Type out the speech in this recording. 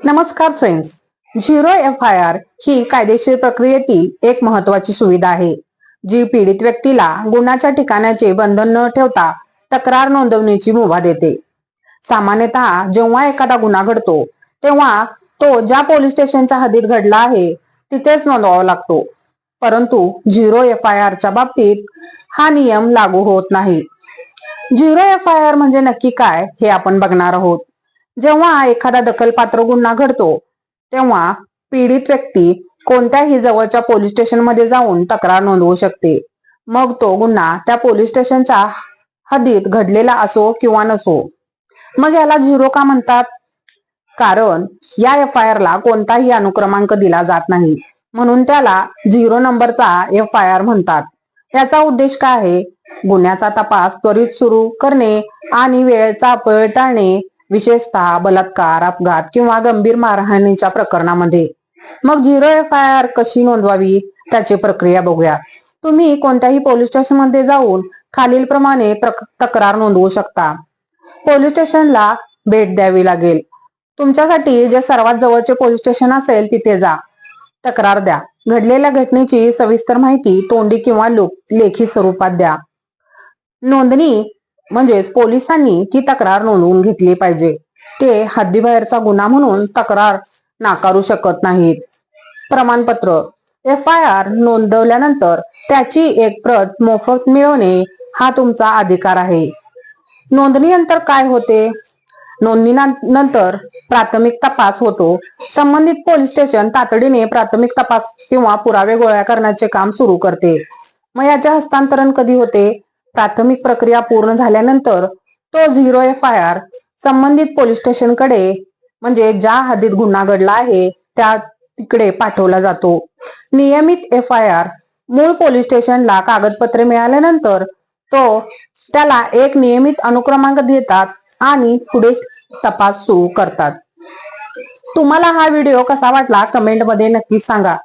नमस्कार friends zero F I R ही कायदेशीर प्रक्रियेतील एक महत्वाची सुविधा आहे. जी पीडित व्यक्तीला गुन्ह्याच्या ठिकाणाचे बंधन न ठेवता तक्रार नोंदवण्याची मुभा देते. सामान्यतः जेव्हा एखादा गुन्हा घडतो तेव्हा तो ज्या पोलीस स्टेशनच्या हद्दीत घडला आहे तिथेच नोंदवावा लागतो. परंतु झिरो एफ आय आरच्या बाबतीत हा नियम लागू होत नाही. झिरो एफ आय आर म्हणजे नक्की काय हे आपण बघणार आहोत. जेव्हा एखादा दखलपात्र गुन्हा घडतो तेव्हा पीडित व्यक्ती कोणत्याही जवळच्या पोलीस स्टेशनमध्ये जाऊन तक्रार नोंदवू शकते. मग तो गुन्हा त्या पोलीस स्टेशनच्या हद्दीत घडलेला असो किंवा नसो. मग याला झिरो का म्हणतात? कारण या एफ आय आर ला कोणताही अनुक्रमांक दिला जात नाही. म्हणून त्याला झिरो नंबरचा एफ आय आर म्हणतात. याचा उद्देश काय आहे? गुन्ह्याचा तपास त्वरित सुरू करणे आणि वेळेचा अपव्यय टाळणे विशेषतः बलात्कार अपघात किंवा गंभीर मारहाणीच्या प्रकरणामध्ये. मग झिरो एफ आय आर कशी नोंदवावी? त्याची प्रक्रिया बघूया. तुम्ही कोणत्याही पोलीस स्टेशनमध्ये जाऊन खालीलप्रमाणे प्रमाणे तक्रार नोंदवू शकता. पोलीस स्टेशनला भेट द्यावी लागेल. तुमच्यासाठी जे सर्वात जवळचे पोलीस स्टेशन असेल तिथे जा. तक्रार द्या. घडलेल्या घटनेची सविस्तर माहिती तोंडी किंवा लेखी स्वरूपात द्या. नोंदणी म्हणजेच पोलिसांनी ती तक्रार नोंदवून घेतली पाहिजे. ते हद्दीबाहेरचा गुन्हा म्हणून तक्रार नाकारू शकत नाहीत. प्रमाणपत्र एफ आय आर नोंदवल्यानंतर त्याची एक प्रत मोफत मिळवणे हा तुमचा अधिकार आहे. नोंदणीनंतर काय होते? नोंदणीनंतर प्राथमिक तपास होतो. संबंधित पोलीस स्टेशन तातडीने प्राथमिक तपास किंवा पुरावे गोळा करण्याचे काम सुरू करते. मग याचे हस्तांतरण कधी होते? प्राथमिक प्रक्रिया पूर्ण झाल्यानंतर तो झिरो एफ आय आर संबंधित पोलीस स्टेशनकडे म्हणजे ज्या हद्दीत गुन्हा घडला आहे त्या तिकडे पाठवला जातो. नियमित एफ आय आर मूळ पोलीस स्टेशनला कागदपत्रे मिळाल्यानंतर तो त्याला एक नियमित अनुक्रमांक देतात आणि पुढे तपास सुरू करतात. तुम्हाला हा व्हिडिओ कसा वाटला? कमेंटमध्ये नक्की सांगा.